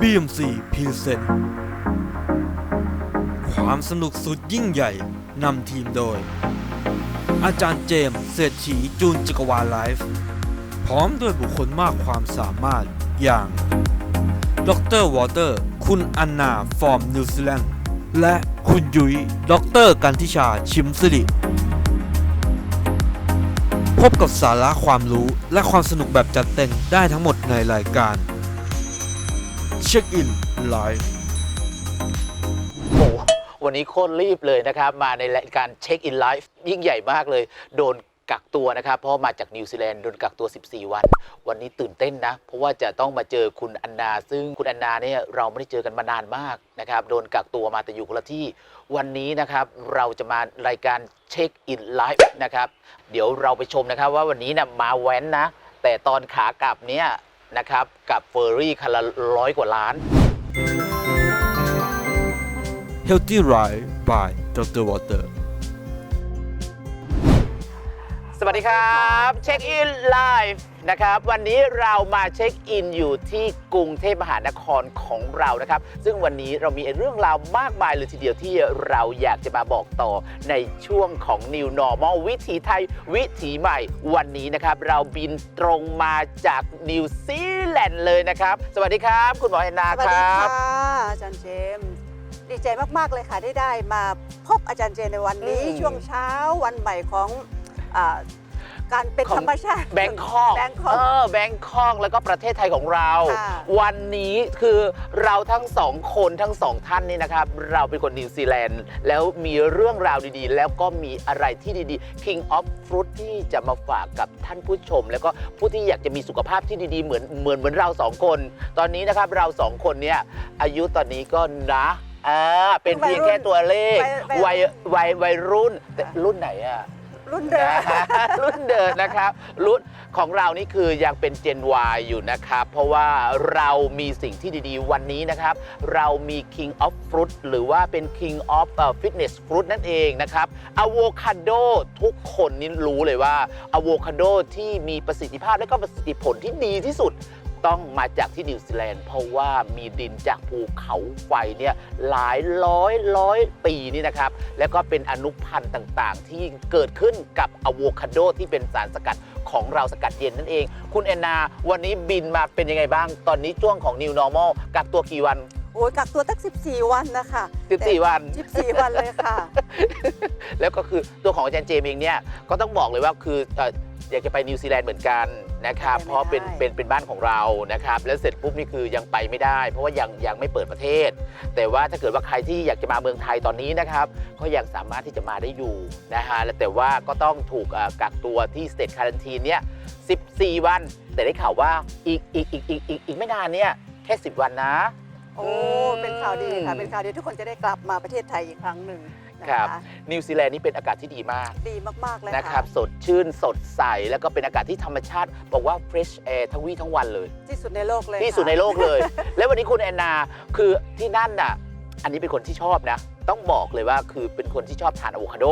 BMC p r e s e n t ความสนุกสุดยิ่งใหญ่นำทีมโดย อาจารย์เจมส์เศรษฐีจูนจักรวาลไลฟ์ พร้อมด้วยบุคคลมากความสามารถอย่างดรวอเตอร์ คุณอันนาฟอร์มนิวซีแลนด์ และคุณยุ้ยดรกันทิชาชิมสิริพบกับสาระความรู้และความสนุกแบบจัดเต็มได้ทั้งหมดในรายการ เช็คอินไลฟ์โอ้โหวันนี้โคตรรีบเลยนะครับ มาในรายการเช็คอินไลฟ์ยิ่งใหญ่มากเลย โดนกักตัวนะครับ เพราะมาจากนิวซีแลนด์โดนกักตัว 14 วัน วันนี้ตื่นเต้นนะ เพราะว่าจะต้องมาเจอคุณอันนา ซึ่งคุณอันนาเนี่ยเราไม่ได้เจอกันมานานมากนะครับ โดนกักตัวมาแต่อยู่คนละที่ วันนี้นะครับเราจะมารายการเช็คอินไลฟ์นะครับ เดี๋ยวเราไปชมนะครับว่าวันนี้นะมาแว้นนะ แต่ตอนขากลับเนี่ย นะครับ กับเฟอร์รี่คันละร้อยกว่าล้าน Healthy Ride by Dr. Water สวัสดีครับ เช็คอินไลฟ์ นะครับ วันนี้เรามาเช็คอินอยู่ที่กรุงเทพมหานครของเรานะครับ ซึ่งวันนี้เรามีเรื่องราวมากมายเลยทีเดียวที่เราอยากจะมาบอกต่อในช่วงของ New Normal วิถีไทย วิถีใหม่ วันนี้นะครับ เราบินตรงมาจากนิวซีแลนด์เลยนะครับ สวัสดีครับ คุณหมอแอนนาสวัสคดีรัค่ะบ อาจารย์เจมส์ดีใจมาก ๆ เลยค่ะที่ได้มาพบอาจารย์เจมส์ในวันนี้อืมช่วงเช้าวันใหม่ของอา การเป็นของ ธรรมชาติ แบงคอกแบงคอกเออแบงคอกแล้วก็ประเทศไทยของเรา ค่ะ วันนี้คือเราทั้งสองคนทั้งสองท่านนี่นะครับ เราเป็นคนนิวซีแลนด์ แล้วมีเรื่องราวดีๆ แล้วก็มีอะไรที่ดีๆ King of Fruit ที่จะมาฝากกับท่านผู้ชม แล้วก็ผู้ที่อยากจะมีสุขภาพที่ดีๆ เหมือนเหมือนเหมือนเราสองคน ตอนนี้นะครับเราสองคนเนี่ยอายุตอนนี้ก็นะอ่าเป็นเพียงแค่ตัวเลขวัยวัยวัยวัยรุ่นแต่รุ่นไหนอะ รุ่นเดิมนะฮะรุ่นเดินนะครับ รุ่นของเรานี่คือยังเป็น Gen Y อยู่นะครับ เพราะว่าเรามีสิ่งที่ดีๆ วันนี้นะครับ เรามี King of Fruit หรือว่าเป็น King of เอ่อ Fitness Fruit นั่นเองนะครับอะโวคาโดทุกคนนี่รู้เลยว่าอะโวคาโดที่มีประสิทธิภาพและก็ประสิทธิผลที่ดีที่สุด ต้องมาจากที่นิวซีแลนด์ เพราะว่ามีดินจากภูเขาไฟเนี่ยหลายร้อยร้อยปีนี่นะครับ แล้วก็เป็นอนุพันธ์ต่างๆ ที่เกิดขึ้นกับอะโวคาโดที่เป็นสารสกัดของเราสกัดเย็นนั่นเอง คุณแอนนา วันนี้บินมาเป็นยังไงบ้าง ตอนนี้ช่วงของ New Normal กักตัวกี่วัน โอ้ยกักตัวตั้ง 14 วันนะคะ14 วัน 14 วันเลยค่ะ แล้วก็คือตัวของอาจารย์เจมส์เองเนี่ยก็ต้องบอกเลยว่าคือเอ่ออยากจะไปนิวซีแลนด์เหมือนกัน นะครับไปไม่เพราะเป็นได้เป็นเป็นบ้านของเรานะครับ แล้วเสร็จปุ๊บนี่คือยังไปไม่ได้ เพราะว่ายังยังไม่เปิดประเทศ แต่ว่าถ้าเกิดว่าใครที่อยากจะมาเมืองไทยตอนนี้นะครับ ก็ยังสามารถที่จะมาได้อยู่นะฮะแล้วแต่ว่าก็ต้องถูกเอ่อกักตัวที่สเต e คารันทีนเนี่ย14 วัน แต่ได้ข่าวว่าอีกอีกอีกอีกอีกอีกไม่นานเนี่ยแค่ 10 วันนะ โอ้อืมเป็นข่าวดีค่ะ เป็นข่าวดีทุกคนจะได้กลับมาประเทศไทยอีกครั้งหนึ่งนะ ครัคะบนิวซีแลนด์นี่เป็นอากาศที่ดีมากดีมาก ๆ เลยนะคค่ะรับ สดชื่นสดใส แล้วก็เป็นอากาศที่ธรรมชาติ บอกว่า fresh air ทั้งวี่ทั้งวันเลย ที่สุดในโลกเลยที่สุดค่ะในโลกเลย แล้ววันนี้คุณแอนนาคือที่นั่นน่ะ อันนี้เป็นคนที่ชอบนะ ต้องบอกเลยว่าคือเป็นคนที่ชอบทานอะโวคาโด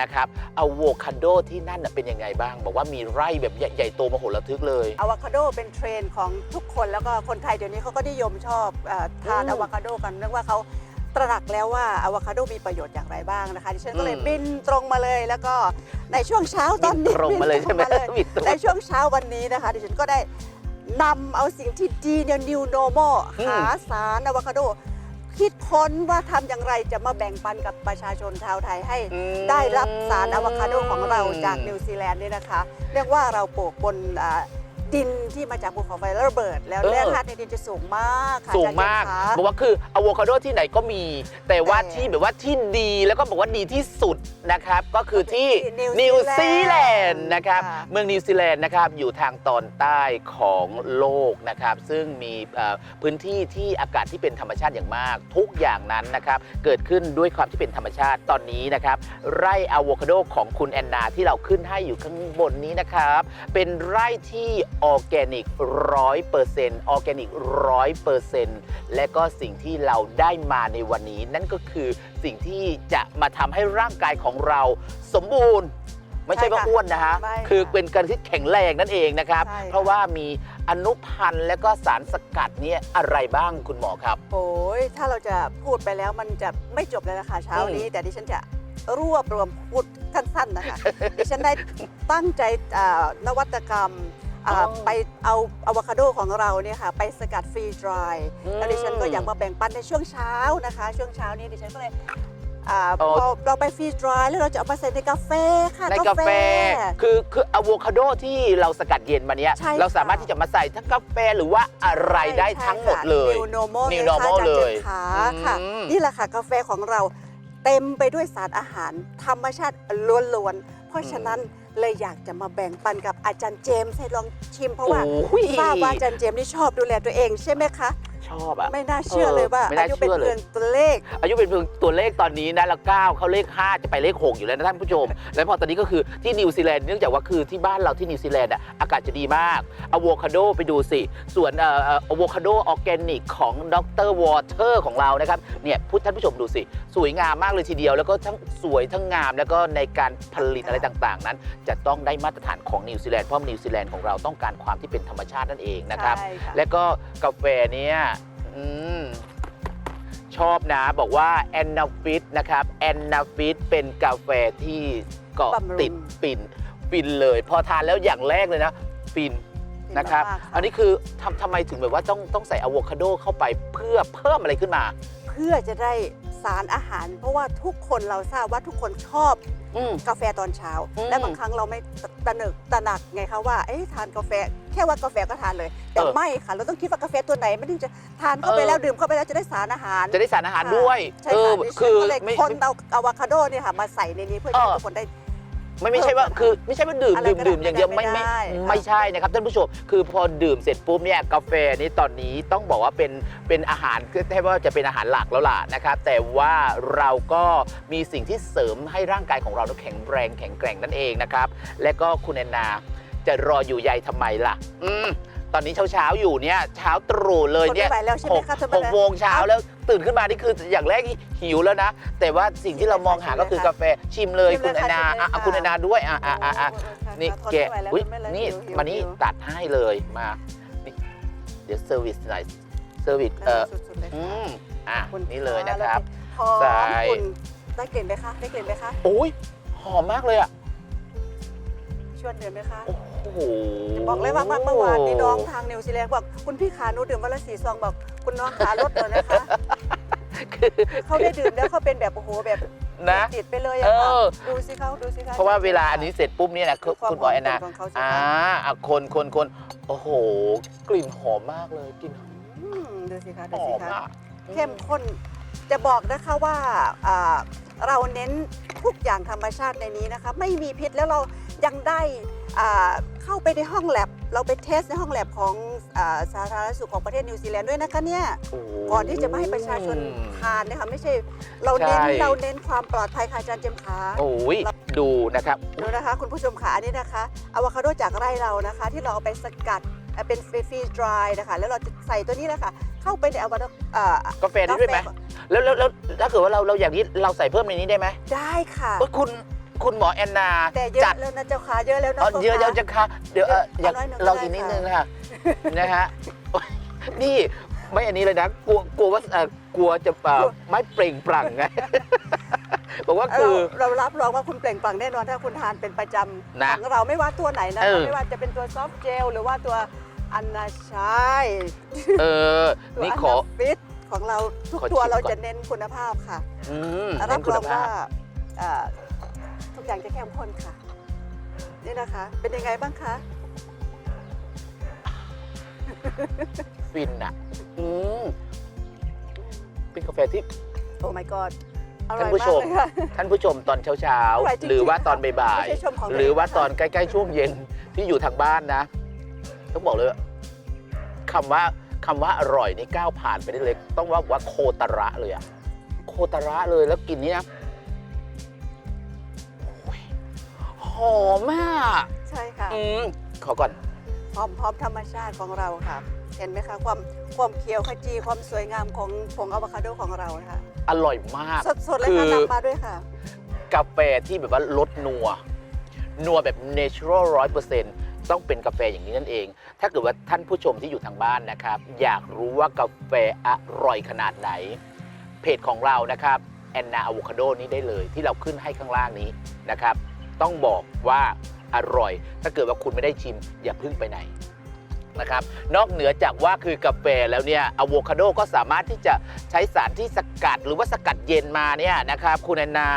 นะครับอะโวคาโดที่นั่นน่ะเป็นยังไงบ้าง บอกว่ามีไร่แบบใหญ่ๆโตมโหฬารทึกเลยอะโวคาโดเป็นเทรนด์ของทุกคนแล้วก็คนไทยเดี๋ยวนี้เขาก็นิยมชอบเออทานอืมอะโวคาโดกันเนื่องว่าเขา ตระหนักแล้วว่าอะโวคาโดมีประโยชน์อย่างไรบ้างนะคะดิฉันก็เลยอืมบินตรงมาเลย แล้วก็ในช่วงเช้าตอนนี้บินตรงมาเลยบินใช่ไหมตรงาเลยบินตรงในช่วงเช้าวันนี้นะคะดิฉันก็ได้นำเอาสิ่งที่ดีเนี่ย new normal อืมหาสารอะโวคาโด คิดค้นว่าทำอย่างไรจะมาแบ่งปันกับประชาชนชาวไทยให้ อืม ได้รับสารอะโวคาโดของเราจากนิวซีแลนด์นี่นะคะ เรียกว่าเราปลูกบนอ่า ดินที่มาจากภูเขาไฟแล้วระเบิด แล้วเออ แร่ธาตุในดินจะสูงมากค่ะสูงมาก อจรย์เจมส์คะ บอกว่าคืออะโวคาโดที่ไหนก็มี แต่ว่าแต่ที่แบบว่าที่ดีแล้วก็บอกว่าดีที่สุดนะครับ ก็คือที่นิวนิวซีซีแลแลนนด์ด์นะครับ ค่ะ เมืองนิวซีแลนด์นะครับ อยู่ทางตอนใต้ของโลกนะครับ ซึ่งมีเอ่อพื้นที่ที่อากาศที่เป็นธรรมชาติอย่างมาก ทุกอย่างนั้นนะครับ เกิดขึ้นด้วยความที่เป็นธรรมชาติตอนนี้นะครับ ไร่อะโวคาโดของคุณแอนนาที่เราขึ้นให้อยู่ข้างบนนี้นะครับ เป็นไร่ที่ออร์แกนิกร้อยเปอร์เซ็นต์ออร์แกนิกร้อยเปอร์เซ็นต์และก็สิ่งที่เราได้มาในวันนี้ นั่นก็คือสิ่งที่จะมาทำให้ร่างกายของเราสมบูรณ์ ไม่ใช่ว่าใช่ค่ะอ้วนนะฮะ ไม่ค่ะคือเป็นการที่แข็งแรงนั่นเองนะครับ ใช่ค่ะ เพราะว่ามีอนุพันธ์และก็สารสกัดเนี่ยอะไรบ้างคุณหมอครับ โอ้ยถ้าเราจะพูดไปแล้วมันจะไม่จบเลยนะคะเช้านี้ แต่ดิฉันจะรวบรวมพูดสั้นๆนะคะ ดิฉันได้ตั้งใจอ่านวัตกรรม อ่าอ๋อไปเอาอะโวคาโดของเราเนี่ยค่ะไปสกัดฟรีดรายอืม แล้วดิฉันก็อยากมาแบ่งปันในช่วงเช้านะคะ ช่วงเช้านี้ดิฉันก็เลยอ่าอ๋อพอเราไปฟรีดรายแล้วเราจะเอามาใส่ในกาแฟค่ะ ในกาแฟ คือคืออะโวคาโดที่เราสกัดเย็นมาเนี้ย ใช่ค่ะ เราสามารถที่จะมาใส่ทั้งกาแฟหรือว่าอะไรได้ทั้งหมดเลย นิวโนมอล New เลยค่ะ normal อาจารย์เลเจยมขาค่ะอืม นี่แหละค่ะกาแฟของเราเต็มไปด้วยสารอาหาร ธรรมชาติล้วนๆ เพราะฉะนั้น เลยอยากจะมาแบ่งปันกับอาจารย์เจมส์ให้ลองชิมเพราะว่าโอ้ย ทราบว่าอาจารย์เจมส์นี่ชอบดูแลตัวเองใช่ไหมคะ ชอบอะ ไม่น่าเชื่อเลยว่าเออไม่น่าอายุเป็นเชื่อเลยเพียงตัวเลข อายุเป็นเพียงตัวเลขตอนนี้นะแล้วก้าวเขาเลข 5 จะไปเลข 6 อยู่แล้วนะท่านผู้ชม แล้วพอตอนนี้ก็คือที่นิวซีแลนด์เนื่องจากว่าคือที่บ้านเราที่นิวซีแลนด์อะอากาศจะดีมากอะโวคาโดไปดูสิ ส่วนเอ่อเอ่ออะโวคาโดออร์แกนิกของดรวอเตอร์ของเรานะครับเนี่ยพูดท่านผู้ชมดูสิ สวยงามมากเลยทีเดียว แล้วก็ทั้งสวยทั้งงาม แล้วก็ในการผลิตอะไรต่างๆ นั้น จะต้องได้มาตรฐานของนิวซีแลนด์เพราะนิวซีแลนด์ของเราต้องการความที่เป็นธรรมชาตินั่นเองนะครับ ใช่ค่ะ และก็กาแฟเนี่ย อืมชอบนะบอกว่าแอนนาฟิตนะครับแอนนาฟิตเป็นกาแฟที่เกาะบำรุง ติดฟินฟินเลย พอทานแล้วอย่างแรกเลยนะฟินนะครับมากๆอันนี้คือทำทำไมถึงแบบว่าต้องต้องใส่อะโวคาโดเข้าไปเพื่อเพิ่มอะไรขึ้นมา เพื่อจะได้ สารอาหาร เพราะว่าทุกคนเราทราบว่าทุกคนชอบอืม กาแฟตอนเช้า อืมและบางครั้งเราไม่ตระหนึกตระหนักไงคะว่าเอ๊ะทานกาแฟแค่ว่ากาแฟก็ทานเลย แต่เออไม่ค่ะ เราต้องคิดว่ากาแฟตัวไหนไม่ถึงจะทานเข้าไปเออ แล้วดื่มเข้าไปแล้วจะได้สารอาหาร จะได้สารอาหารค่ะด้วยใช่เออค่ะดิฉันคือก็เลยไม่ คนเอาอะโวคาโดเนี่ยค่ะมาใส่ในนี้เพื่อให้เออทุกคนได้ ไม่ไม่ใช่ว่าเพิ่มคือไม่ใช่ว่าดื่มอะไรดื่มก็ได้ดื่มอย่างเดียวไม่ไม่ได้ไม่ค่ะไม่ใช่นะครับท่านผู้ชมคือพอดื่มเสร็จปุ๊บเนี่ยกาแฟนี้ตอนนี้ต้องบอกว่าเป็นเป็นอาหารคือแทบว่าจะเป็นอาหารหลักแล้วล่ะนะครับแต่ว่าเราก็มีสิ่งที่เสริมให้ร่างกายของเรานั้นแข็งแรงแข็งแกร่งนั่นเองนะครับและก็คุณแอนนา จะรออยู่ใยทำไมล่ะ อืมตอนนี้เช้าเช้าๆอยู่เนี่ยเช้าตรู่เลยทนเนี่ไม่ยไหวแล้วใช่หไหมกคะท่านหประกธานโมงเช้าแล้ว ตื่นขึ้นมานี่คืออย่างแรกหิวแล้วนะ แต่ว่าสิ่งที่เรามองหาก็คือกาแฟชิมเลยชิมคุณเลยแอนนาค่ะอะชิมเลยอะคุณแอนนาด้วยอะอะอะอะโอ้โหนี่ทนแกะไม่ไหวแล้วอุ๊ยทนไม่ไหวแล้วนี่หิวมานี่หิว ตัดให้เลยมานี่เดี๋ยวเซอร์วิสหน่อยเซอร์วิสเออสุดๆเลยอืค่ะมอะขอบคุณนี่เลยนะครับ หอมใส่ คุณได้กลิ่นไหมคะ ได้กลิ่นไหมคะ โอ้ยหอมมากเลยอะชวนดื่มไหมคะ โอ้โห บอกเลยว่าเมื่อวานนี้น้องทางนิวซีแลนด์บอกคุณพี่ขาหนูดื่มวันละสี่ซองบอกคุณน้องขาลดเลยนะคะคือ เขาได้ดื่มแล้วเขาเป็นแบบโอ้โหแบบนะติดไปเลยอะค่ะเออ ดูสิเขาดูสิคะ เพราะว่าเวลาอันนี้เสร็จปุ๊บเนี่ยนะดูความคุณบอยแอนนาหอมของเขาสิอ่าคะอะคนคนคนโอ้โห กลิ่นหอมมากเลยกลิ่นหอืมดูสิคะอดูสิมคะ อะ เข้มข้นจะบอกนะคะว่าอ่าเราเน้นทุกอย่างธรรมชาติในนี้นะคะ ไม่มีพิษแล้วเรายังได้อ่า เข้าไปในห้องแลบ เราไปเทสในห้องแลบของอาสาธารณสุขของประเทศนิวซีแลนด์ด้วยนะคะเนี่ยโอ้โหก่อนที่จะมาให้ประชาชนทานเนี่ยค่ะไม่ใช่ เราเน้นใช่เราเน้นความปลอดภัยค่ะอาจารย์เจมส์ขาโอ้ยดูนะครับดูนะคะ คุณผู้ชมขาอันนี้นะคะอะโวคาโดจากไร่เรานะคะ ที่เราเอาไปสกัดเอ่อเป็นฟรีดรายนะคะ แล้วเราจะใส่ตัวนี้แหละค่ะ เข้าไปในอะโวคาโดเอ่อกาแฟนี่ด้วยไหมแล้วแล้วแล้วถ้าเกิดว่าเราเราอย่างนี้เราใส่เพิ่มในนี้ได้ไหมได้ค่ะเอ้ยคุณ คุณหมอแอนนาแต่เยอะจัดแล้วนะเจ้าขาเยอะแล้วนะเอาเยอะจ้าเยอะจังค่ะเดี๋ยวเอออยากเอาน้อยหนึ่งลองก็ได้อีกนิดค่ะ นึงค่ะ นะฮะโอ๊ยนี่ไม่อันนี้เลยนะกลัวกลัวว่าเอ่อกลัวจะเอ่อไม่เปล่งปลั่งไง บอกว่าคืเราอ เรารับรองว่าคุณเปล่งปลั่งแน่นอนถ้าคุณทานเป็นประจำนะของเราไม่ว่าตัวไหนนะเออ ไม่ว่าจะเป็นตัวซอฟต์เจลหรือว่าตัวอันนาชายเออ ตัวนี่อันขอ นาฟิตของเราทุกขอตัวชิมเราก่อนจะเน้นคุณภาพค่ะ อืมรัเน้บนคุรณองภาว่าพ เอ่อทุ กอย่างจะเข้มข้นค่ะ นี่นะคะ เป็นยังไงบ้างคะ ฟินอะ อืมเป็นกาแฟที่โอ้ my god อร่ท่าอนยผู้มาชกมเลยค่ะท่านผู้ชมตอนเช้าอร่อยจริๆงๆหรือว่าตอนค่ะบ่ายไม่ใช่ชมของๆหรือว่าตัวเองนะคะตอนใกล้ๆช่วงเย็นที่อยู่ทางบ้านนะ ต้องบอกเลยว่าคำว่าคำว่าอร่อยนี่ก้าวผ่านไปได้เลย ต้องว่าว่าโคตระเลยอะโคตระเลยแล้วกลินนี้นะ หอมมากใช่ค่ะอืมขอก่อนพร้อมพร้อมธรรมชาติของเราค่ะ เห็นไหมคะความความเขียวขจีความสวยงามของผงอะโวคาโดของเรานะคะอร่อยมากสดๆเลยคืค่ะอนำมาด้วยค่ะ กาแฟที่แบบว่าลดนัว นัวแบบ natural ร้อยเปอร์เซ็นต์ต้องเป็นกาแฟอย่างนี้นั่นเอง ถ้าเกิดว่าท่านผู้ชมที่อยู่ทางบ้านนะครับ อยากรู้ว่ากาแฟอร่อยขนาดไหน เพจของเรานะครับแอนนาอะโวคาโดนี้ได้เลยที่เราขึ้นให้ข้างล่างนี้นะครับ ต้องบอกว่าอร่อย ถ้าเกิดว่าคุณไม่ได้ชิมอย่าเพึ่งไปไหนนะครับนอกเหนือจากว่าคือกาแฟแล้วเนี่ยอะโวคาโดก็สามารถที่จะใช้สารที่สกัด หรือว่าสกัดเย็นมาเนี่ยนะครับคุณแอนนา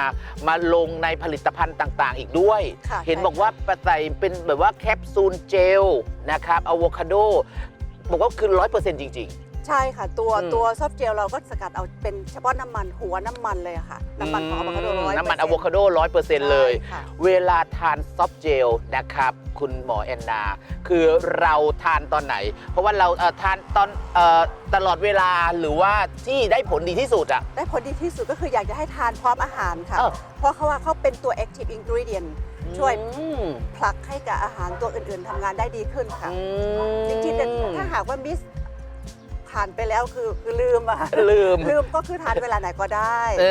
มาลงในผลิตภัณฑ์ต่างๆ อีกด้วยค่ะเห็นใช่บอกว่าใส่เป็นแบบว่าแคปซูลเจลนะครับอะโวคาโดบอกว่าคือร้อยเปอร์เซ็นต์จริง ใช่ค่ะ ตัวอืม ตัวซอฟต์เจลเราก็สกัดเอาเป็นเฉพาะน้ำมันหัวน้ำมันเลยอะค่ะๆน้ำมันของอะโวคาโดอืมร้อยน้ำมันอะโวคาโดร้อยเปอร์เซ็นต์เลยใช่ค่ะ เวลาทานซอฟต์เจลนะครับ คุณหมอแอนนา คือเราทานตอนไหน เพราะว่าเราเอ่อทานตอนเอ่อตลอดเวลาหรือว่าที่ได้ผลดีที่สุดอะ ได้ผลดีที่สุดก็คืออยากจะให้ทานพร้อมอาหารค่ะอ้าวเพราะเขาว่าเขาเป็นตัว active ingredient ช่วย อืมผลักให้กับอาหารตัวอื่น ๆทำงานได้ดีขึ้นค่ะ อืม จริงๆเนี่ยถ้าหากว่ามิส ผ่านไปแล้วคือคือลืมอะลืม ลืมก็คือทานเวลาไหนก็ได้ เอ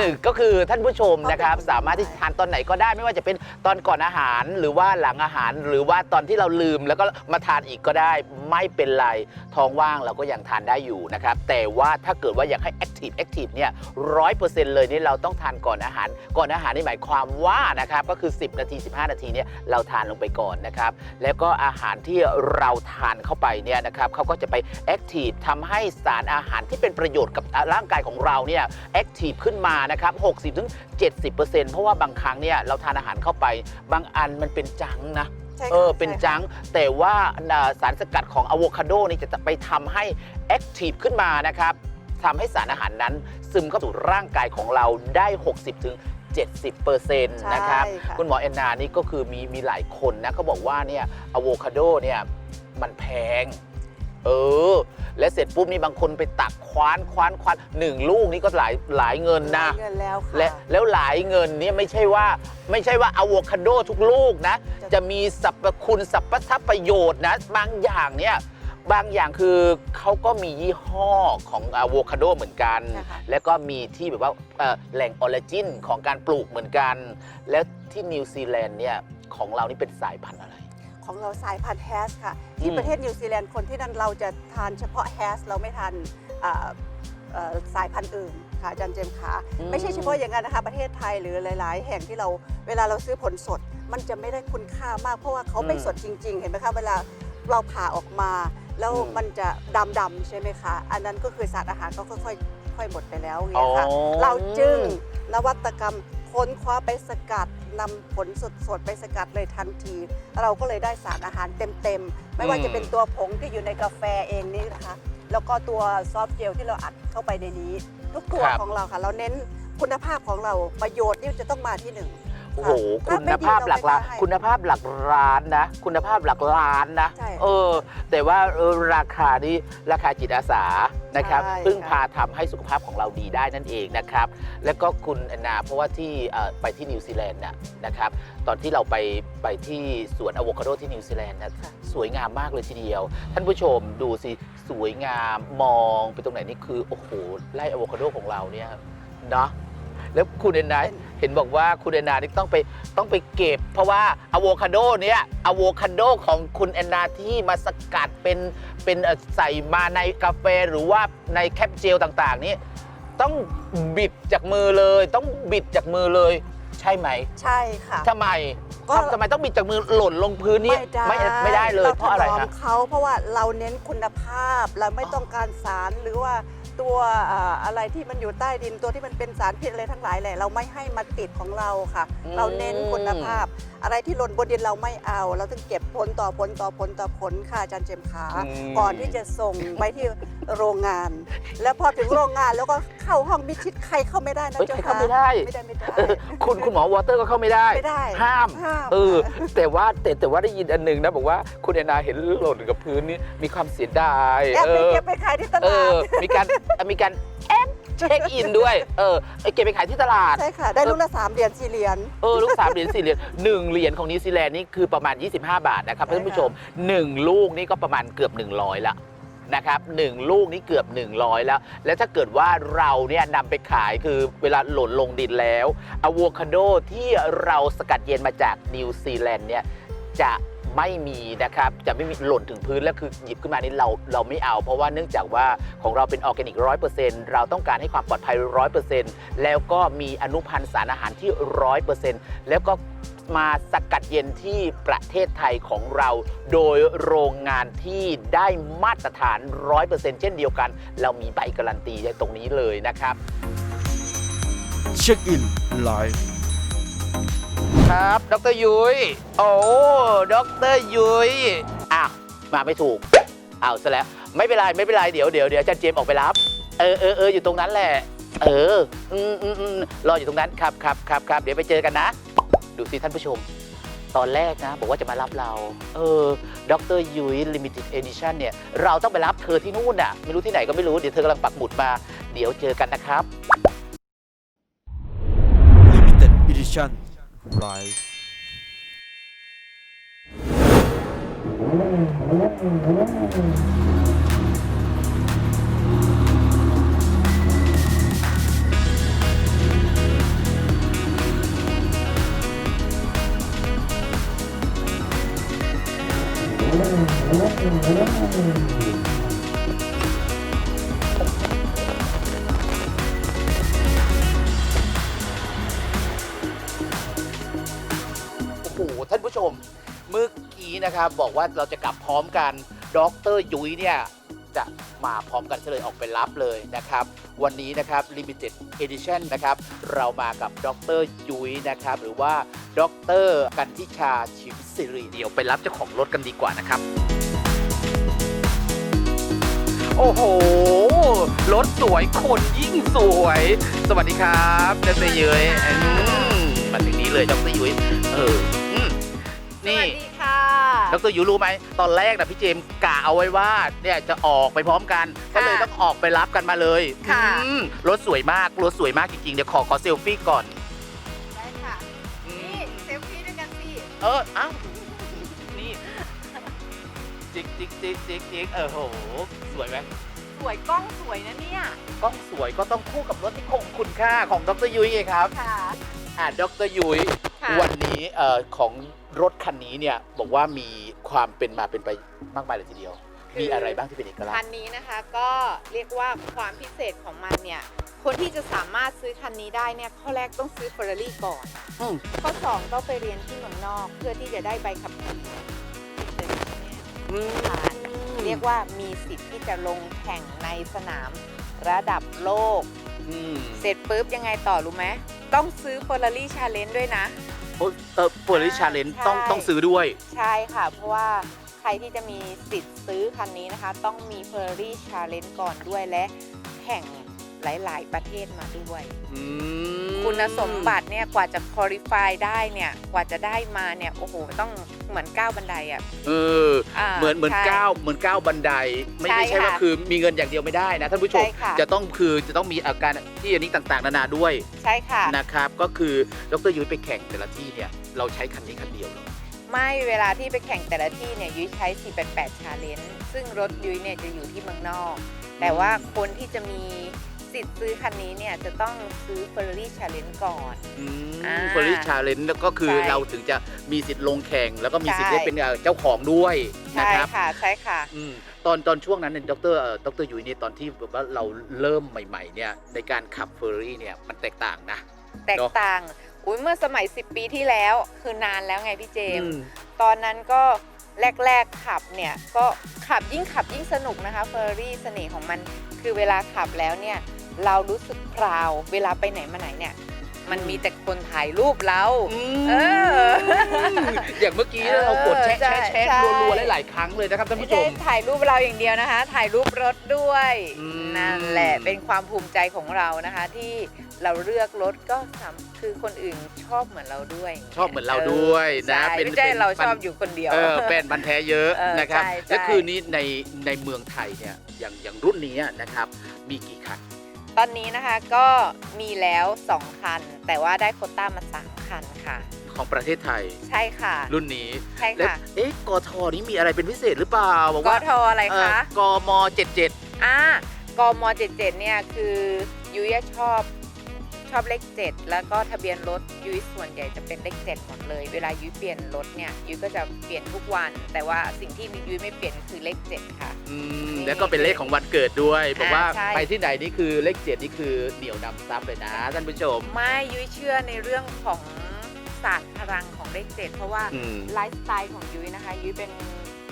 อ ก็คือท่านผู้ชมนะครับก็เป็นสามารถที่จะทานตอนไหนก็ได้ไม่ว่าจะเป็นตอนก่อนอาหาร หรือว่าหลังอาหาร หรือว่าตอนที่เราลืมแล้วก็มาทานอีกก็ได้ ไม่เป็นไรท้องว่างเราก็ยังทานได้อยู่นะครับ แต่ว่าถ้าเกิดว่าอยากให้แอคทีฟแอคทีฟเนี่ยร้อยเปอร์เซ็นต์เลยนี่เราต้องทานก่อนอาหาร ก่อนอาหารนี่หมายความว่านะครับก็คือ 10 นาที 15 นาทีเนี่ยเราทานลงไปก่อนนะครับแล้วก็อาหารที่เราทานเข้าไปเนี่ยนะครับเขาก็จะไปแอคทีฟทำให้สารอาหารที่เป็นประโยชน์กับร่างกายของเราเนี่ยแอคทีฟขึ้นมานะครับ60-70%เพราะว่าบางครั้งเนี่ยเราทานอาหารเข้าไปบางอันมันเป็นจังนะใช่ค่ะเออเป็นใช่ค่ะจังแต่ว่าอ่าสารสกัดของอะโวคาโดนี่จะไปทำให้แอคทีฟขึ้นมานะครับทำให้สารอาหารนั้น ซึมเข้าสู่ร่างกายของเราได้ 60ถึง70%นะครับใช่ค่ะคุณหมอแอนนานี่ก็คือมีมีหลายคนนะเขาบอกว่าเนี่ยอะโวคาโดเนี่ยมันแพง เออ และเสร็จปุ๊บนี่บางคนไปตักคว้านคว้านคว้านหนึ่งลูกนี่ก็หลายหลายเงินนะได้เงินแล้วค่ะ และแล้วหลายเงินเนี่ยไม่ใช่ว่าไม่ใช่ว่าอะโวคาโดทุกลูกนะ จะจะมีสรรพคุณสรรพทัประโยชน์นะ บางอย่างเนี่ยบางอย่างคือเขาก็มียี่ห้อของอะโวคาโดเหมือนกัน ใช่ค่ะ แล้วก็มีที่แบบว่าเอ่อแหล่งออริจินของการปลูกเหมือนกัน แล้วที่นิวซีแลนด์เนี่ยของเรานี่เป็นสายพันธุ์อะไร ของเราสายพันธุ์แฮสค่ะ ที่อืมประเทศนิวซีแลนด์คนที่นั่นเราจะทานเฉพาะแฮสเราไม่ทานอ่าเอ่อสายพันธุ์อื่นค่ะอาจารย์เจมส์ขาไม่ใช่เฉพาะอย่างนั้นนะคะ ประเทศไทยหรือหลาย ๆ แห่งที่เราเวลาเราซื้อผลสด มันจะไม่ได้คุณค่ามากเพราะว่าเขาไม่อืมสดจริง ๆ เห็นไหมคะเวลาเราผ่าออกมา แล้วอืมมันจะดำๆใช่ไหมคะอันนั้นก็คือสารอาหารก็ค่อยๆค่อยหมดไปแล้วอย่างเงี้ยค่ะอ๋อเราจึงนวัตกรรมค้นคว้าไปสกัด นำผลสดๆไปสกัดเลยทันที เราก็เลยได้สารอาหารเต็มๆ ไม่ว่าอืมจะเป็นตัวผงที่อยู่ในกาแฟเองนี่นะคะ แล้วก็ตัวซอฟต์เจลที่เราอัดเข้าไปในนี้ ทุกตัวครับ ของเราค่ะ เราเน้นคุณภาพของเราประโยชน์นี่จะต้องมาที่หนึ่ง โอ้โหค่ะคุณภาพหลักล้านถ้าไม่ดีเราไม่ได้คุณภาพหลักล้านนะ คุณภาพหลักล้านนะ ใช่ เออ แต่ว่าเออราคานี่ราคาจิตอาสา นะครับใช่พึ่งค่ะพาทำให้สุขภาพของเราดีได้นั่นเองนะครับ แล้วก็คุณแอนนาเพราะว่าที่เอ่อไปที่นิวซีแลนด์น่ะนะครับ ตอนที่เราไปไปที่สวนอะโวคาโดที่นิวซีแลนด์นะสวยงามมากเลยทีเดียว ท่านผู้ชมดูสิสวยงามมองไปตรงไหนนี่คือโอ้โหไร่อะโวคาโดของเราเนี่ยเนาะ แล้วคุณแอนนาเป็นเห็นบอกว่าคุณแอนนานี่ต้องไปต้องไปเก็บ เพราะว่าอะโวคาโดเนี่ยอะโวคาโดของคุณแอนนาที่มาสกัดเป็นเป็นเอ่อใส่มาในกาแฟหรือว่าในแคปเจลต่างๆ นี่ต้องบิดจากมือเลย ต้องบิดจากมือเลย ใช่ไหม ใช่ค่ะทำไมก็ ทำทำไมต้องบิดจากมือหล่นลงพื้นนี่ไม่ไม่ได้เลย เพราะอะไรถนอฮะมเขาเพราะว่าเราเน้นคุณภาพเราไม่ต้องการสารหรือว่า ตัวอ่าอะไรที่มันอยู่ใต้ดินตัวที่มันเป็นสารพิษอะไรทั้งหลายแหละเราไม่ให้มาติดของเราค่ะ อืม เราเน้นคุณภาพ อะไรที่หล่นบนดินเราไม่เอา เราต้องเก็บผลต่อผลต่อผลต่อผลค่ะอาจารย์เจมส์ขาอืม ก่อนที่จะส่งไปที่โรงงาน แล้วพอถึงโรงงานแล้วก็เข้าห้องมิดชิดใครเข้าไม่ได้นะเฮ้ยเจ้าใครค่ะเข้าไม่ได้ ไม่ได้ไม่ได้เออคุณคุณหมอวอเตอร์ก็เข้าไม่ได้ ไม่ได้ห้าม ห้ามเออค่ะแต่ว่าแต่แต่ว่าได้ยินอันหนึ่งนะ บอกว่าคุณแอนนาเห็นหล่นกับพื้นนี่มีความเสียดาย แอบเอไปอ เก็บไปขายที่ตเอลาอดมีการมีการแอบเช็คอินด้วย เออไอเก็บไปขายที่ตลาด ใช่ค่ะ ได้ลูกละสามเหรียญสี่เหรียญ เออ ลูกสามเหรียญสี่เหรียญหนึ่งเหรียญของนิวซีแลนด์นี่คือประมาณ 25 บาทนะครับใช่ค่ะ ท่านผู้ชมหนึ่งลูกนี่ก็ประมาณเกือบ 100 ละนะครับหนึ่งลูกนี่เกือบ 100 แล้ว แล้วถ้าเกิดว่าเราเนี่ยนำไปขายคือเวลาหล่นลงดินแล้วอะโวคาโดที่เราสกัดเย็นมาจากนิวซีแลนด์เนี่ยจะ ไม่มีนะครับจะไม่มีหล่นถึงพื้นแล้วคือหยิบขึ้นมานี่เราเราไม่เอา เพราะว่าเนื่องจากว่าของเราเป็นออร์แกนิกร้อยเปอร์เซ็นต์เราต้องการให้ความปลอดภัยร้อยเปอร์เซ็นต์แล้วก็มีอนุพันธ์สารอาหารที่ร้อยเปอร์เซ็นต์แล้วก็มาสกัดเย็นที่ประเทศไทยของเรา โดยโรงงานที่ได้มาตรฐานร้อยเปอร์เซ็นต์เช่นเดียวกัน เรามีใบการันตีในตรงนี้เลยนะครับ เช็คอินไลฟ์ ครับ ดรยุ้ย โอ้ ดรยุ้ย อ้าว มาไม่ถูกเอาซะแล้ว ไม่เป็นไร ไม่เป็นไร เดี๋ยวเดี๋ยวเดี๋ยวอาจารย์เจมส์ออกไปรับ เออเออเอออยู่ตรงนั้นแหละ เออ อืมอืมอืมรออยู่ตรงนั้น ครับครับครับครับ เดี๋ยวไปเจอกันนะ ดูสิท่านผู้ชม ตอนแรกนะ บอกว่าจะมารับเรา เออ ดรยุ้ย Limited Edition เนี่ย เราต้องไปรับเธอที่นู่นน่ะ ไม่รู้ที่ไหนก็ไม่รู้ เดี๋ยวเธอกำลังปักหมุดมา เดี๋ยวเจอกันนะครับลิมิ เนะครับบอกว่าเราจะกลับพร้อมกันดรยุ้ยเนี่ยจะมาพร้อมกันเลยออกไปรับเลยนะครับ วันนี้นะครับ Limited Edition นะครับ เรามากับดรยุ้ยนะครับ หรือว่าดรกันทิชาชิมสิริเดี๋ยวไปรับเจ้าของรถกันดีกว่านะครับ โอ้โห รถสวยคนยิ่งสวย สวัสดีครับดรยุ้ยมาถึงนี้เลยดรยุ้ยเออนี่ ดีค่ะดรยูรู้ไหมตอนแรกนะพี่เจมส์กะเอาไว้ว่าเนี่ยจะออกไปพร้อมกัน ก็เลยต้องออกไปรับกันมาเลยค่ะ อืมรถสวยมากรถสวยมากจริงๆเดี๋ยวขอขอเซลฟี่ก่อนได้ค่ะนี่เซลฟี่ด้วยกันสิเออเอ้านี่จิกจิกจิกจิกจิกเออโห สวยไหมสวยกล้องสวยนะเนี่ย กล้องสวยก็ต้องคู่กับรถที่คงคุณค่าของดรยุ้ยไงครับ ค่ะ อ่าดรยุ้ยค่ะ วันนี้เอ่อของ รถคันนี้เนี่ยบอกว่ามีความเป็นมาเป็นไปมากมายเลยทีเดียวคือมีอะไรบ้างที่เป็นเอกลักษคัณ์นนี้นะคะก็เรียกว่าความพิเศษของมันเนี่ย คนที่จะสามารถซื้อคันนี้ได้เนี่ยข้อแรกต้องซื้อ Ferrari ก่อน อืม ข้อ 2 ต้องไปเรียนที่เมืองนอก เพื่อที่จะได้ใบขับขี่เป็นเนี่ยอืมผ่านเรียกว่ามีสิทธิ์ที่จะลงแข่งในสนามระดับโลก อืมเสร็จปุ๊บยังไงต่อรู้ไหมต้องซื้อ Ferrari Challenge ด้วยนะ โอ้เออเฟอร์ริชาเลนใช่ ต้องต้องซื้อด้วย ใช่ค่ะ เพราะว่าใครที่จะมีสิทธิ์ซื้อคันนี้นะคะ ต้องมี Ferrari Challenge ก่อนด้วยและแข่งหลาย ๆ ประเทศมาด้วย อืมคุณสมบัติเนี่ยกว่าจะ qualify ได้เนี่ยกว่าจะได้มาเนี่ยโอ้โหต้อง เหมือนก้าวบันไดอะ เออาเหมือนเหมือนใช่ ก้าวเหมือนก้าวบันได ไม่ใช่ไม่ใช่ว่าค่ะคือมีเงินอย่างเดียวไม่ได้นะท่านผู้ชมใช่ค่ะ จะต้องคือจะต้องมีอาการที่อันนี้ต่างๆ นานาด้วยใช่ค่ะ นะครับก็คือดรยุ้ยไปแข่งแต่ละที่เนี่ยเราใช้คันนี้คันเดียวเลยไม่เวลาที่ไปแข่งแต่ละที่เนี่ยยุ้ยใช้ 488 Challenge ซึ่งรถยุ้ยเนี่ยจะอยู่ที่เมืองนอก แต่ว่าคนที่จะมี สิทธิ์ซื้อคันนี้เนี่ยจะต้องซื้อ Ferrari Challenge ก่อน อ่าเฟอร์ริชาเลนก็คือใช่เราถึงจะมีสิทธิ์ลงแข่ง แล้วก็มีสิทธิ์ใช่ ได้เป็นเอ่อเจ้าของด้วยนะใช่ครับค่ะใช่ค่ะ อืมตอนตอนช่วงนั้นเนี่ยดรเอ่อดรยุ้ยเนี่ยตอนที่แบบว่าเราเริ่มใหม่ ๆ เนี่ยในการขับเฟอร์รี่เนี่ยมันแตกต่างนะ แตกต่างอุ้ยเมื่อสมัย 10 ปีที่แล้วคือนานแล้วไงพี่เจมส์ตอนนั้นก็แรก ๆ ขับเนี่ยก็ขับยิ่งขับยิ่งสนุกนะคะเฟอร์รี่เสน่ห์ของมันคือเวลาขับแล้วเนี่ย เรารู้สึกพราวเวลาไปไหนมาไหนเนี่ย มันมีแต่คนถ่ายรูปเรา เออ อย่างเมื่อกี้เออเรากดแชะใช่แชะแชะใช่ รัวๆหลายๆครั้งเลยนะครับท่านไม่ผู้ชใช่มถ่ายรูปเราอย่างเดียวนะคะ ถ่ายรูปรถด้วยอืม นั่นแหละเป็นความภูมิใจของเรานะคะ ที่เราเลือกรถก็สำคือคนอื่นชอบเหมือนเราด้วยชอบเหมือนเราด้วยนะใช่เป็นไม่ใช่เป็นเราปันชอบอยู่คนเดียว เออเป็นบันธุ์แท้เยอะเออนะครับ ใช่ใช่ แล้วคือนี้ในในเมืองไทยเนี่ยอย่างอย่างรุ่นนี้นะครับ มีกี่คัน ตอนนี้นะคะก็มีแล้ว 2 คัน แต่ว่าได้โควต้ามา 3 คันค่ะ ของประเทศไทย ใช่ค่ะ รุ่นนี้ใช่แล้วค่ะเอ๊ะกทนี้มีอะไรเป็นพิเศษหรือเปล่าบอกกว่าทอะไรเอ่อคะกม77 อ่ากม77เนี่ยคือยุ้ยชอบ ชอบเลข 7 แล้วก็ทะเบียนรถยุ้ยส่วนใหญ่จะเป็นเลข 7 หมดเลย เวลายุ้ยเปลี่ยนรถเนี่ยยุ้ยก็จะเปลี่ยนทุกวัน แต่ว่าสิ่งที่ยุ้ยไม่เปลี่ยนคือเลข 7 ค่ะ อืมแล้วก็เป็นเลขของวันเกิดด้วย บอกว่าใช่ ไปที่ไหนนี่คือเลขเจ็ดนี่คือเหนียวนำทรัพย์เลยนะท่านผู้ชม ไม่ยุ้ยเชื่อในเรื่องของศาสตร์พลังของเลข 7 เพราะว่า อืม ไลฟ์สไตล์ของยุ้ยนะคะ ยุ้ยเป็น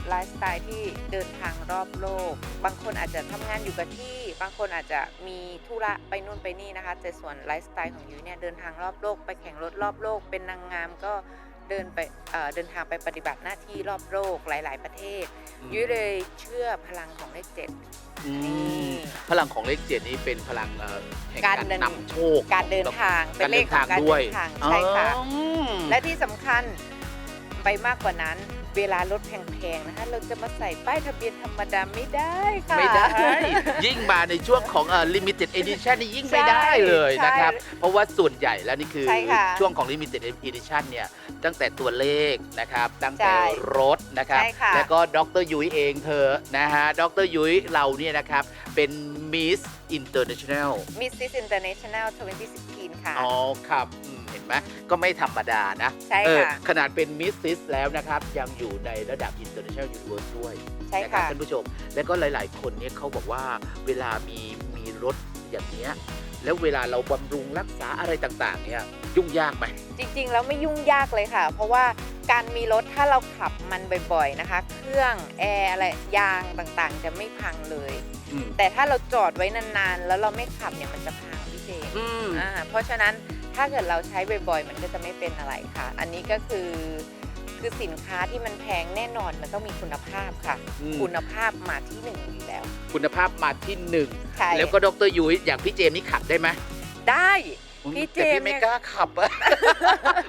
ไลฟ์สไตล์ที่เดินทางรอบโลก บางคนอาจจะทำงานอยู่กับที่ บางคนอาจจะมีธุระไปนู่นไปนี่นะคะแต่ส่วนไลฟ์สไตล์ของยุ้ยเนี่ยเดินทางรอบโลก ไปแข่งรถรอบโลก เป็นนางงามก็เดินไปเอ่อเดินทางไปปฏิบัติหน้าที่รอบโลกหลาย ๆ ประเทศ ยุ้ยเลยเชื่อพลังของเลขเจ็ดอืนี่มพลังของเลขเจ็ดนี้เป็นพลังเอ่อแห่งกาการรเดินนำโชค การเดินทางเป็นเลขของการด้วยเดินทางใช่ค่ะอ๋อและที่สำคัญไปมากกว่านั้น เวลารถแพงๆนะคะเราจะมาใส่ป้ายทะเบียนธรรมดาไม่ได้ค่ะ ไม่ได้ ยิ่งมาในช่วงของเอ่อ limited edition นี่ยิ่งไม่ได้เลยนะครับใช่เพราะว่าส่วนใหญ่แล้วนี่คือ ใช่ค่ะช่วงของ limited edition เนี่ยตั้งแต่ตัวเลขนะครับ ตั้งแต่ใช่รถนะครับ ใช่ค่ะแล้วก็ดรยุ้ยเองเธอนะฮะดรยุ้ยเราเนี่ยนะครับ เป็น Miss International Miss International 2016 ค่ะ อ๋อครับอืมเห็น ไหมก็ไม่ธรรมดานะใช่เออค่ะขนาดเป็น Miss Sis แล้วนะครับ ยังอยู่ในระดับ International Universe ด้วยใช่นะครับค่ะ ท่านผู้ชม แล้วก็หลาย ๆ คนเนี่ยเขาบอกว่าเวลามีมีรถอย่างเนี้ยแล้วเวลาเราบำรุงรักษาอะไรต่างๆเนี่ยยุ่งยากไหม จริงๆ แล้วไม่ยุ่งยากเลยค่ะ เพราะว่าการมีรถถ้าเราขับมันบ่อยๆนะคะ เครื่องแอร์อะไรยางต่างๆ จะไม่พังเลยอืมแต่ถ้าเราจอดไว้นานๆ แล้วเราไม่ขับเนี่ยมันจะพังพี่เจมส์อืม อ่าเพราะฉะนั้น ถ้าเกิดเราใช้บ่อยๆ มันก็จะไม่เป็นอะไรค่ะ อันนี้ก็คือคือสินค้าที่มันแพงแน่นอนมันต้องมีคุณภาพค่ะ อืม คุณภาพมาที่หนึ่งอยู่แล้ว คุณภาพมาที่หนึ่งใช่แล้วก็ดรยุ้ยอย่างพี่เจมส์นี่ขับได้ไหมได้ พี่เจแต่มส์พี่ไม่เนี่ย กล้าขับอะ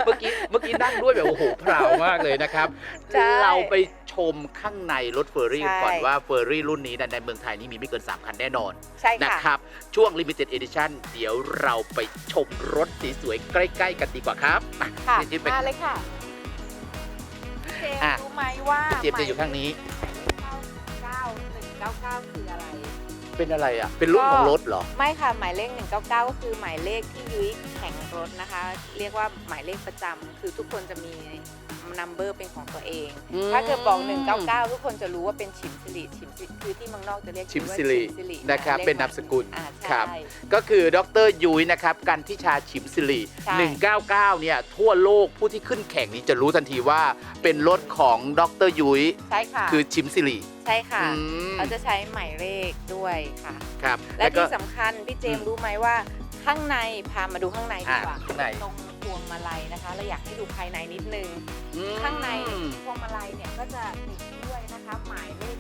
เมื่อกี้เมื่อกี้นั่งด้วยแบบโอ้โหพราวมากเลยนะครับ ใช่ เราไป ชมข้างในรถเฟอร์รี่ใช่ก่อนว่าเฟอร์รี่รุ่นนี้ในเมืองไทยนี่มีไม่เกิน 3 คันแน่นอน ใช่นะค่ะ ครับ ช่วง Limited Edition เดี๋ยวเราไปชมรถสีสวยใกล้ ๆ กันดีกว่าครับมาค่ะพี่จิ๊บไป มาเลยค่ะพี่เจมส์อะ รู้ไหมว่าพี่จิ๊บจะอยู่ข้างนี้เก้าหนึ่งเก้าเก้าคืออะไร เป็นอะไรอะ เป็นรุ่นของรถเหรอ ไม่ค่ะ หมายเลข 199 ก็คือหมายเลขที่ยุ้ยแข่งรถนะคะ เรียกว่าหมายเลขประจำคือทุกคนจะมี นัมเบอร์เป็นของตัวเอง อืม ถ้าเกิดบอก 199 ทุกคนจะรู้ว่าเป็นฉิมสิริฉิมสิริคือที่เมืองนอกจะเรียกฉิมว่าสิริฉิมสิรินะครับลขเป็นนามสกุลอ่าครับ ใช่ ก็คือดรยุ้ยนะครับกันทิชาฉิมสิริใช่ 199 เนี่ย ทั่วโลกผู้ที่ขึ้นแข่งนี้จะรู้ทันทีว่าเป็นรถของดรยุ้ยใช่ค่ะคือฉิมสิริใช่ค่ะ อืมเราจะใช้หมายเลขด้วยค่ะ ครับและก็ ที่สำคัญพี่เจมอืส์มรู้ไหมว่าข้างในพามาดูข้างในดีกว่าอะข้างใน ตรง พวงมาลัยนะคะ เราอยากให้ดูภายในนิดนึงอืมข้างในพวงมาลัยเนี่ยก็จะติดด้วยนะคะหมายเลข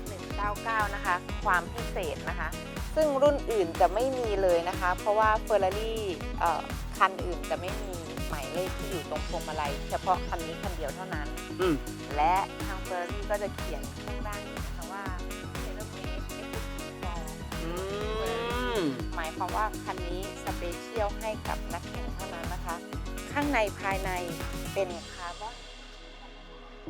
199 นะคะ ความพิเศษนะคะ ซึ่งรุ่นอื่นจะไม่มีเลยนะคะ เพราะว่า Ferrari เอ่อคันอื่นจะไม่มีหมายเลขที่อยู่ตรงพวงมาลัย เฉพาะคันนี้คันเดียวเท่านั้นอืมและทาง Ferrari ก็จะเขียนข้างล่างนี้นะคะว่า Tailor Made Exclusive for อืมหมายความว่าคันนี้สเปเชียลให้กับนักแข่งเท่านั้นนะคะ ข้างในภายในเป็นคาร์บอน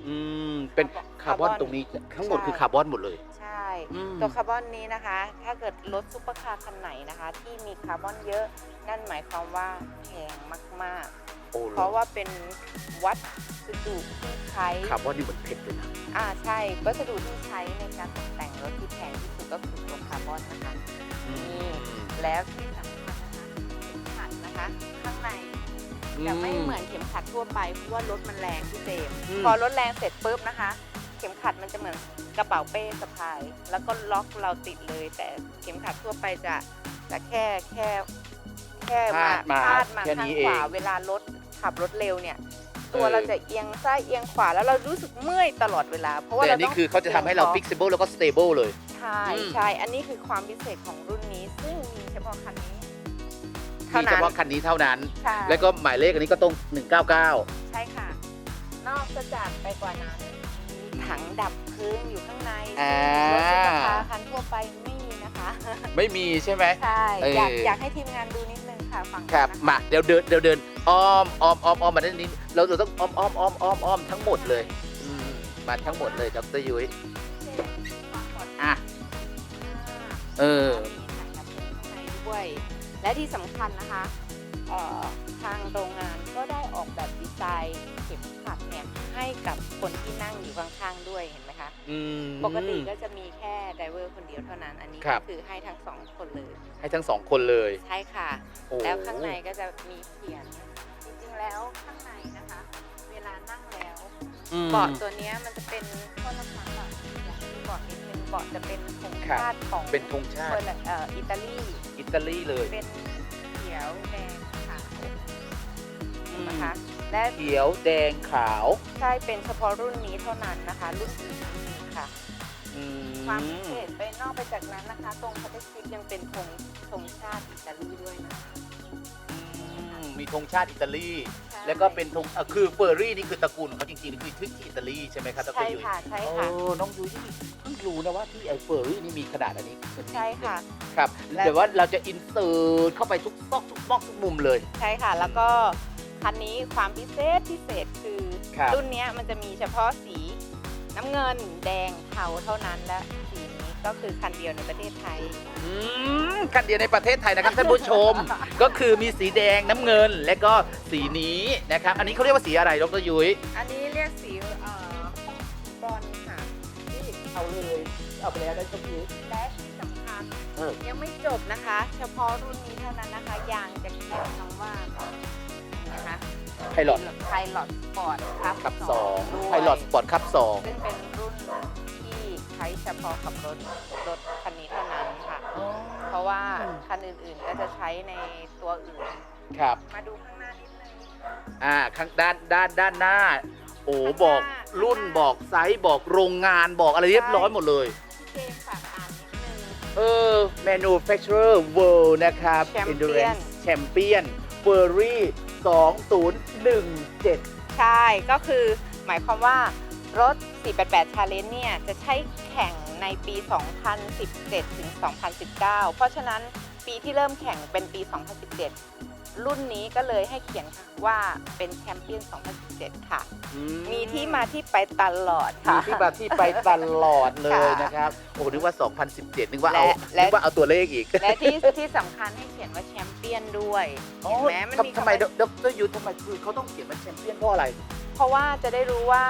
อืมเป็นคาร์บอนคาร์บอนตรงนี้ทั้งหมดใช่ คือคาร์บอนหมดเลย ใช่ อืม ตัวคาร์บอนนี้นะคะ ถ้าเกิดรถซุปเปอร์คาร์คันไหนนะคะ ที่มีคาร์บอนเยอะนั่นหมายความว่าแพงมาก โอ้ๆโหเพราะว่าเป็นวัสดุที่ใช้ คาร์บอนนี่เหมือนเพชรเลยนะอ่าใช่วัสดุที่ใช้ในการตกแต่งรถที่แพงที่สุดก็คือตัวคาร์บอนนะคะนี่แล้วที่สำคัญนะคะเข็มขัดนะคะ ข้างใน จะไม่เหมือนเข็มขัดทั่วไปเพราะว่ารถมันแรงพี่เจมส์อืม พอรถแรงเสร็จปุ๊บนะคะ เข็มขัดมันจะเหมือนกระเป๋าเป้สะพาย แล้วก็ล็อกเราติดเลย แต่เข็มขัดทั่วไปจะจะแค่แค่แค่มาพาดมาพาดมาแค่ข้างนี้ขวาเองเวลารถขับรถเร็วเนี่ย ตัวเออ เราจะเอียงซ้ายเอียงขวาแล้วเรารู้สึกเมื่อยตลอดเวลา เพราะว่าแต่เราอันนี้ต้องคือเขาจะทำให้เราอียงคอ flexible แล้วก็ stable เลย ใช่อืม ใช่อันนี้คือความพิเศษของรุ่นนี้ ซึ่งมีเฉพาะคันนี้มี เท่าเฉนั้นพาะคันนี้เท่านั้น ใช่แล้วก็หมายเลขอันนี้ก็ต้อง 199 ใช่ค่ะ นอกจากไปกว่านั้นมีถังดับเพลิงอยู่ข้างในอ่าซึ่งรถซุปเปอร์คาร์คันทั่วไปไม่มีนะคะ ไม่มีใช่ไหม ใช่ เอออ อยากอยากให้ทีมงานดูนิดนึงค่ะฝั่งครับนี้นะะมาเดี๋ยวเดินเดี๋ยวเดินอ้อมอ้อมอ้อมอ้อมมาด้านนี้ เราเราต้องอ้อมอ้อมอ้อมอ้อมอ้อมทั้งหมดเลยอืมมาทั้งหมดเลยดรยุ้ยความปลอดภัยอะ เออ มีถังดับเพลิงข้างในด้วย และที่สำคัญนะคะเอ่อทางโรงงานก็ได้ออกแบบดีไซน์เข็มขัดเนี่ยให้กับคนที่นั่งอยู่ข้างๆด้วยเห็นไหมคะอืม ปกติก็จะมีแค่ไดเวอร์คนเดียวเท่านั้นอันนี้ครัก็บ คือให้ทั้งสองคนเลยให้ทั้งสองคนเลยใช่ค่ะ โอ้แล้วข้างในก็จะมีเขียน จริงๆแล้วข้างในนะคะ เวลานั่งแล้ว อืม เบาะตัวเนี้ยมันจะเป็นข้อน้ำหนักอะอยากให้เบาะนิดนึง เบาะจะเป็นธงครับชาติของเป็นธงชาเฟอติร์เอ่ออิตาลีอิตาลีเลยเป็นเขียวแดงขาวอืมนะคะและเขียวแดงขาวใช่เป็นเฉพาะรุ่นนี้เท่านั้นนะคะ รุ่นอื่นไม่มีค่ะอืความพิเศษไปนอกไปจากนั้นนะคะ ตรงพัตชิปยังเป็นธงธงชาติอิตาลีด้วยนะอืม มีธงชาติอิตาลีใช่แล้วก็เป็นธงเอ่อคือเฟอร์รี่นี่คือตระกูลของเขาจริงๆนี่คือที่อิตาลีใช่ไหมครับดรใช่ยุ้ยค่ะใช่โอ้ค่ะน้องยุ้ยนี่เพิ่งรู้นะว่าที่ไอ้เฟอร์รี่นี่มีขนาดอันนี้ใช่ค่ะ ครับและเดี๋ยวว่าเราจะอินเสิร์ตเข้าไปทุกซอกทุกซอกทุกมุมเลย ใช่ค่ะ แล้วก็คันนี้ความพิเศษพิเศษคือครับ รุ่นเนี้ยมันจะมีเฉพาะสีน้ำเงินแดงเทาเท่านั้นและสีนี้ ก็คือคันเดียวในประเทศไทย อืมคันเดียวในประเทศไทยนะครับท่านผู้ชม ก็คือมีสีแดงน้ำเงินและก็สีนี้นะครับ อันนี้เขาเรียกว่าสีอะไรดรยุ้ยอันนี้เรียกสีเอ่อบรอนซ์ค่ะเอาเลยเอาไปแล้วได้สักทีและที่สำคัญเออยังไม่จบนะคะ เฉพาะรุ่นนี้เท่านั้นนะคะยางจะเขียนคำว่านะคะไพลอตไพลอตสปอร์ตครับขับสองด้วยไพลอตสปอร์ตขับสองซึ่งเป็นรุ่นที่ ใช้เฉพาะกับรถรถคันนี้เท่านั้นค่ะ เพราะว่าคันอื่นๆก็จะใช้ในตัวอื่น ครับ มาดูข้างหน้านิดนึงอ่าข้างด้านด้านด้านหน้า โอ้ข้างหน้าบอกรุ่นบอกไซส์บอกโรงงานบอกอะไรเรียบร้อยหมดเลย พี่เจมส์ฝากอ่านนิดนึง เออ manufacturer world นะครับ Champion endurance champion Ferrari 2017 ใช่ก็คือหมายความว่า รถ 488 Challenge เนี่ย จะใช้แข่งในปี 2017 ถึง 2019 เพราะฉะนั้นปีที่เริ่มแข่งเป็นปี 2017 รุ่นนี้ก็เลยให้เขียนว่าเป็นแชมเปี้ยน 2017 ค่ะมีที่มาที่ไปตลอดมีค่ะ ที่มาที่ไปตลอดเลยค่ะนะครับ โอ้นึกว่า 2017 นึกว่าเอาและและ นึกว่าเอาตัวเลขอีกและที่ที่สำคัญให้เขียนว่าแชมเปี้ยนด้วย เห็นไหมมันมีทำไมคำว่า ดรยุทธทำไมคือเขาต้องเขียนว่าแชมเปี้ยนเพราะอะไร เพราะว่าจะได้รู้ว่า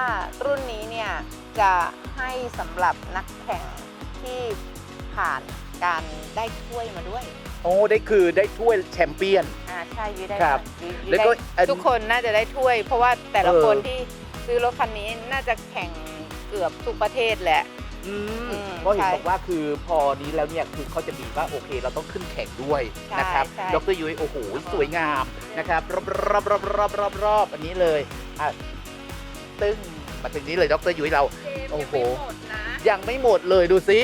รุ่นนี้เนี่ยจะให้สำหรับนักแข่งที่ผ่านการได้ถ้วยมาด้วย โอ้ได้คือได้ถ้วยแชมเปี้ยน อ่าใช่ยุ้ยได้ครับยุ้ยยุ้ยแล้วก็ได้อัน ทุกคนน่าจะได้ถ้วย เพราะว่าแต่ละเออคนที่ซื้อรถคันนี้น่าจะแข่งเกือบทุกประเทศแหละ อืมอืมเพราะเห็นใช่บอกว่าคือพอนี้แล้วเนี่ยคือเขาจะมีว่าโอเค เราต้องขึ้นแข่งด้วยใช่นะครับใช่ ดรยุ้ยโอ้โหสวยงามนะครับรอบรอบรอบรอบรอบรอบอันนี้เลยอะ ตึ้งมาถึงนี้เลยดรยุ้ยเราเจมส์โอ้ยังโหไม่หมดนะยังไม่หมดเลยดูซิ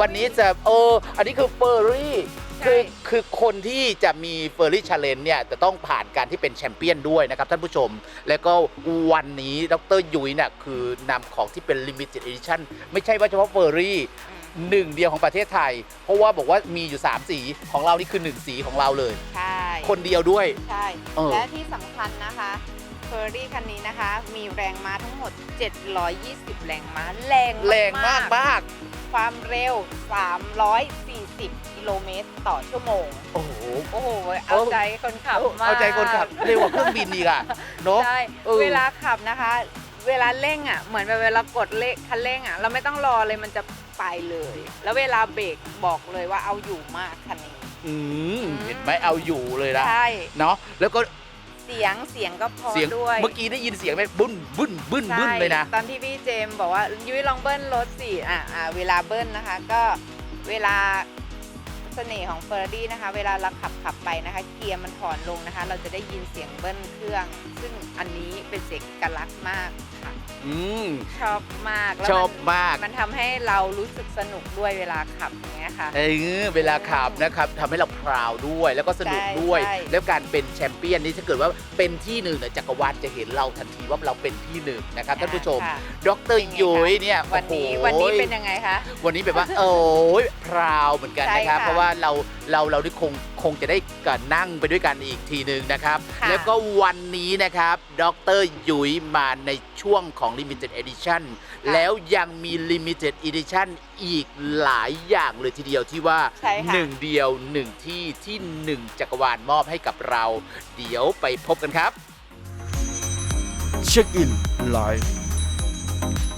วันนี้จะเอออันนี้คือเฟอร์รี่ใช่คือคือคนที่จะมีเฟอร์รี่ชาเลนเนี่ยจะต้องผ่านการที่เป็นแชมเปี้ยนด้วยนะครับท่านผู้ชม แล้วก็วันนี้ดรยุ้ยเนี่ยคือนำของที่เป็น Limited Edition ไม่ใช่ว่าเฉพาะเฟอร์รี่อืมหนึ่งเดียวของประเทศไทย เพราะว่าบอกว่ามีอยู่ 3 สีของเรานี่คือ 1 สีของเราเลย ใช่ คนเดียวด้วย ใช่เออและที่สำคัญนะคะ เฟอร์รี่คันนี้นะคะ มีแรงม้าทั้งหมด 720 แรงม้าแรงแรงมากมากความเร็ว 340 กิโลเมตรต่อชั่วโมง โอ้โห โอ้โห เอาใจคนขับมาก เอาใจคนขับ เร็วกว่าเครื่องบินอีกอะเนาะใช่เออเวลาขับนะคะ เวลาเร่งอะ เหมือนแบบเวลากดเลคันเร่งอะ เราไม่ต้องรอเลยมันจะไปเลย แล้วเวลาเบรกบอกเลยว่าเอาอยู่มากคันนี้ อืม เห็นไหมเอาอยู่เลยนะใช่ เนาะแล้วก็ เสียงเสียงก็พอเสียงด้วยเมื่อกี้ได้ยินเสียงไหมบึ้นบึ้นบึ้นบึ้นเลยนะ ใช่ตอนที่พี่เจมส์บอกว่ายุ้ยลองเบิ้ลรถสิอะอะเวลาเบิ้ลนะคะ ก็เวลาเสน่ห์ของเฟอร์รี่นะคะ เวลาเราขับขับไปนะคะ เกียร์มันถอนลงนะคะ เราจะได้ยินเสียงเบิ้ลเครื่อง ซึ่งอันนี้เป็นเสียงเอกลักษณ์มากค่ะ อืม ชอบมากแล้วชมันอบมาก มันทำให้เรารู้สึกสนุกด้วยเวลาขับอย่างเงี้ยค่ะ เออเวลาขับนะครับทำให้เราพราวด้วยแล้วก็สนุกใช่ด้วยใช่ แล้วการเป็นแชมเปี้ยนนี่ถ้าเกิดว่าเป็นที่หนึ่งเนี่ยจักรวาลจะเห็นเราทันทีว่าเราเป็นที่หนึ่งนะครับท่านผู้ชม ค่ะดรเป็นไงคะยุ้ยเนี่ยวันนี้โอ้โหวันนี้เป็นยังไงคะ วันนี้แบบว่า โอ้ยพราวเหมือนกันนะครับใช่ค่ะเพราะว่าเราเราเราได้คงคงจะได้กันนั่งไปด้วยกันอีกทีหนึ่งนะครับ ค่ะ แล้วก็วันนี้นะครับ ดรยุ้ยมาในช่วงของ Limited Edition แล้วยังมี Limited Edition อีกหลายอย่างเลยทีเดียวที่ว่า ใช่ค่ะ หนึ่งเดียวหนึ่งที่ที่หนึ่งจักรวาลมอบให้กับเรา เดี๋ยวไปพบกันครับ เช็คอินไลฟ์